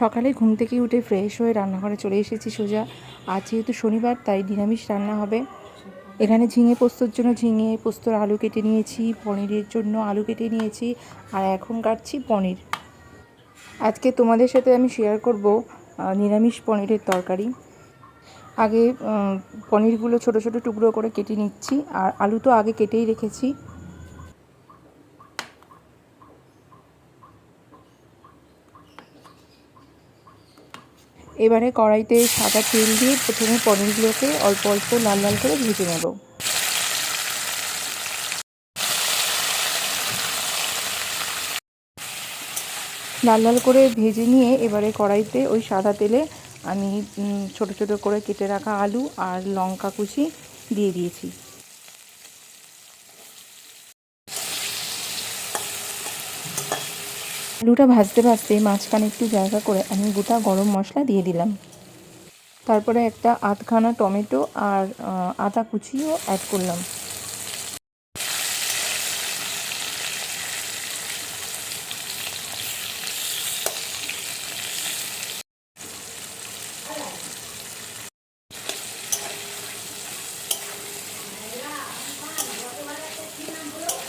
সকালে ঘুম থেকে উঠে ফ্রেশ হয়ে রান্নাঘরে চলে এসেছি সোজা। আজ যেহেতু শনিবার, তাই নিরামিষ রান্না হবে। এখানে ঝিঙে পোস্তর জন্য ঝিঙে পোস্তর আলু কেটে নিয়েছি, পনিরের জন্য আলু কেটে নিয়েছি, আর এখন কাটছি পনির। আজকে তোমাদের সাথে আমি শেয়ার করব নিরামিষ পনিরের তরকারি। আগে পনিরগুলো ছোট ছোট টুকরো করে কেটে নিচ্ছি, আর আলু তো আগে কেটেই রেখেছি। এবারে কড়াইতে সাদা তেল দিয়ে প্রথমে পনিরগুলোকে অল্প অল্প লাল লাল করে ভেজে নেব। লাল লাল করে ভেজে নিয়ে এবারে কড়াইতে ওই সাদা তেলে আমি ছোট ছোট করে কেটে রাখা আলু আর লঙ্কা কুচি দিয়ে দিয়েছি। আলুটা ভাজতে ভাজতে মাঝখানে একটু জায়গা করে আমি গোটা গরম মশলা দিয়ে দিলাম। তারপরে একটা আধখানা টমেটো আর আদা কুচিও অ্যাড করলাম।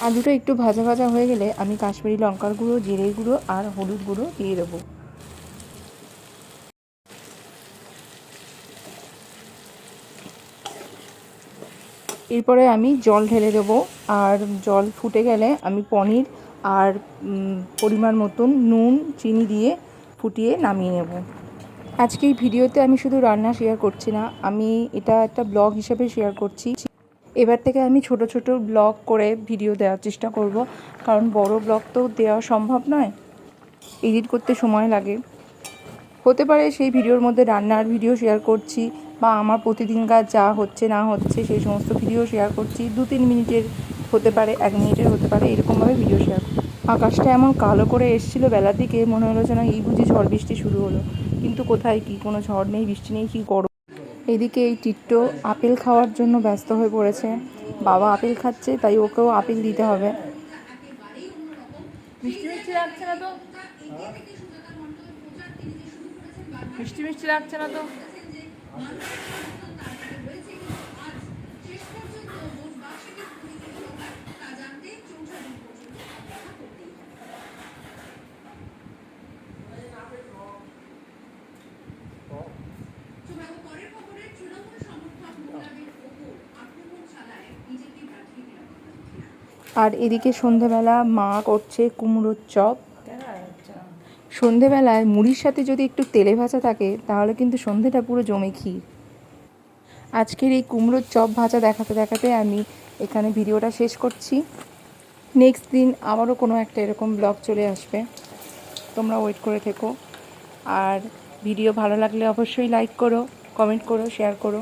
আলুটা একটু ভাজা ভাজা হয়ে গেলে আমি কাশ্মীরি লঙ্কার গুঁড়ো জিরে গুঁড়ো আর হলুদ গুঁড়ো দিয়ে দেবো। এরপরে আমি জল ঢেলে দেবো আর জল ফুটে গেলে আমি পনির আর পরিমাণ মতন নুন, চিনি দিয়ে ফুটিয়ে নামিয়ে নেব। আজকে এই ভিডিওতে আমি শুধু রান্না শেয়ার করছি না, আমি এটা একটা ব্লগ হিসেবে শেয়ার করছি। এবার থেকে আমি ছোট ছোট ব্লগ করে ভিডিও দেওয়ার চেষ্টা করব, কারণ বড় ব্লগ তো দেওয়া সম্ভব নয়। এডিট করতে সময় লাগে। হতে পারে সেই ভিডিওর মধ্যে রান্নার ভিডিও শেয়ার করছি, বা আমার প্রতিদিনকার যা হচ্ছে না হচ্ছে সেই সমস্ত ভিডিও শেয়ার করছি। দু তিন মিনিটের হতে পারে, এক মিনিটের হতে পারে এরকমভাবে ভিডিও শেয়ার আকাশটা এমন কালো করে এসেছিল বেলার দিকে, মনে হলো যেন এই বুঝি ঝড় বৃষ্টি শুরু হলো। কিন্তু কোথায় কি, কোনো ঝড় নেই, বৃষ্টি নেই, কি গরম। এদিকে এই টিট্টো আপেল খাওয়ার জন্য ব্যস্ত হয়ে পড়েছে। বাবা আপেল খাচ্ছে, তাই ওকেও আপেল দিতে হবে। মিষ্টি মিষ্টি লাগছে না তো? মিষ্টি মিষ্টি লাগছে না তো? আর এদিকে সন্ধেবেলা মা করছে কুমড়োর চপ। সন্ধেবেলায় মুড়ির সাথে যদি একটু তেলে ভাজা থাকে, তাহলে কিন্তু সন্ধেটা পুরো জমে ক্ষীর। আজকের এই কুমড়োর চপ ভাজা দেখাতে দেখাতে আমি এখানে ভিডিওটা শেষ করছি। নেক্সট দিন আবারও কোনো একটা এরকম ব্লগ চলে আসবে। তোমরা ওয়েট করে থেকো। আর ভিডিও ভালো লাগলে অবশ্যই লাইক করো, কমেন্ট করো, শেয়ার করো।